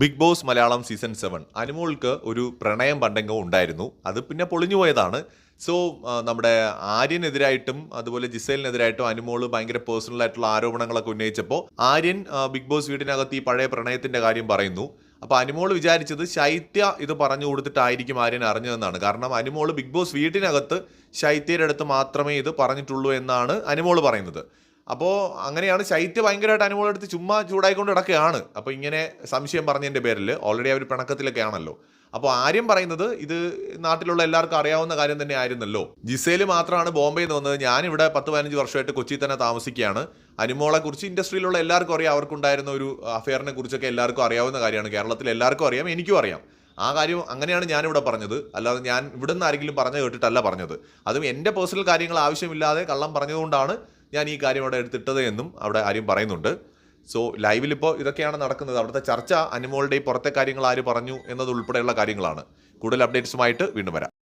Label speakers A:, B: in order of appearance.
A: Big boss Malayalam season seven. അനുമോൾക്ക് ഒരു പ്രണയം പണ്ടെങ്കോ ഉണ്ടായിരുന്നു. അത് പിന്നെ പൊളിഞ്ഞു പോയതാണ്. സോ നമ്മുടെ ആര്യനെതിരായിട്ടും അതുപോലെ ജിസേലിനെതിരായിട്ടും അനുമോൾ ഭയങ്കര പേഴ്സണൽ ആയിട്ടുള്ള ആരോപണങ്ങളൊക്കെ ഉന്നയിച്ചപ്പോൾ ആര്യൻ ബിഗ് ബോസ് വീടിനകത്ത് ഈ പഴയ പ്രണയത്തിന്റെ കാര്യം പറയുന്നു. അപ്പോൾ അനുമോൾ വിചാരിച്ചത് ശൈത്യ ഇത് പറഞ്ഞു കൊടുത്തിട്ടായിരിക്കും ആര്യൻ അറിഞ്ഞതെന്നാണ്. കാരണം അനുമോൾ ബിഗ് ബോസ് വീട്ടിനകത്ത് ശൈത്യയുടെ അടുത്ത് മാത്രമേ ഇത് പറഞ്ഞിട്ടുള്ളൂ എന്നാണ് അനുമോൾ പറയുന്നത്. അപ്പോൾ അങ്ങനെയാണ് ശൈത്യ ഭയങ്കരമായിട്ട് അനുമോളുടെ എടുത്ത് ചുമ്മാ ചൂടായിക്കൊണ്ട് കിടക്കുകയാണ്. അപ്പോൾ ഇങ്ങനെ സംശയം പറഞ്ഞതിന്റെ പേരിൽ ഓൾറെഡി അവർ പിണക്കത്തിലൊക്കെ ആണല്ലോ. അപ്പോൾ ആര്യം പറയുന്നത് ഇത് നാട്ടിലുള്ള എല്ലാവർക്കും അറിയാവുന്ന കാര്യം തന്നെ ആയിരുന്നല്ലോ. ജിസേൽ മാത്രമാണ് ബോംബെയിൽ നിന്ന് വന്നത്. ഞാനിവിടെ പത്ത് പതിനഞ്ച് വർഷമായിട്ട് കൊച്ചിയിൽ തന്നെ താമസിക്കുകയാണ്. അനുമോളെ കുറിച്ച് ഇൻഡസ്ട്രിയിലുള്ള എല്ലാവർക്കും അറിയാം. അവർക്കുണ്ടായിരുന്ന ഒരു അഫെയറിനെ കുറിച്ചൊക്കെ എല്ലാവർക്കും അറിയാവുന്ന കാര്യമാണ്. കേരളത്തിൽ എല്ലാവർക്കും അറിയാം. എനിക്കും അറിയാം. ആ കാര്യം അങ്ങനെയാണ് ഞാനിവിടെ പറഞ്ഞത്. അല്ലാതെ ഞാൻ ഇവിടെ നിന്ന് ആരെങ്കിലും പറഞ്ഞു കേട്ടിട്ടല്ല പറഞ്ഞത്. അതും എന്റെ പേഴ്സണൽ കാര്യങ്ങൾ ആവശ്യമില്ലാതെ കള്ളം പറഞ്ഞതുകൊണ്ടാണ് ഞാൻ ഈ കാര്യം അവിടെ എടുത്തിട്ടത് എന്നും അവിടെ ആരും പറയുന്നുണ്ട്. സോ ലൈവിൽ ഇപ്പോൾ ഇതൊക്കെയാണ് നടക്കുന്നത്. അവിടുത്തെ ചർച്ച അനുമോളുടെ ഈ പുറത്തെ കാര്യങ്ങൾ ആര് പറഞ്ഞു എന്നതുൾപ്പെടെയുള്ള കാര്യങ്ങളാണ്. കൂടുതൽ അപ്ഡേറ്റ്സുമായിട്ട് വീണ്ടും വരാം.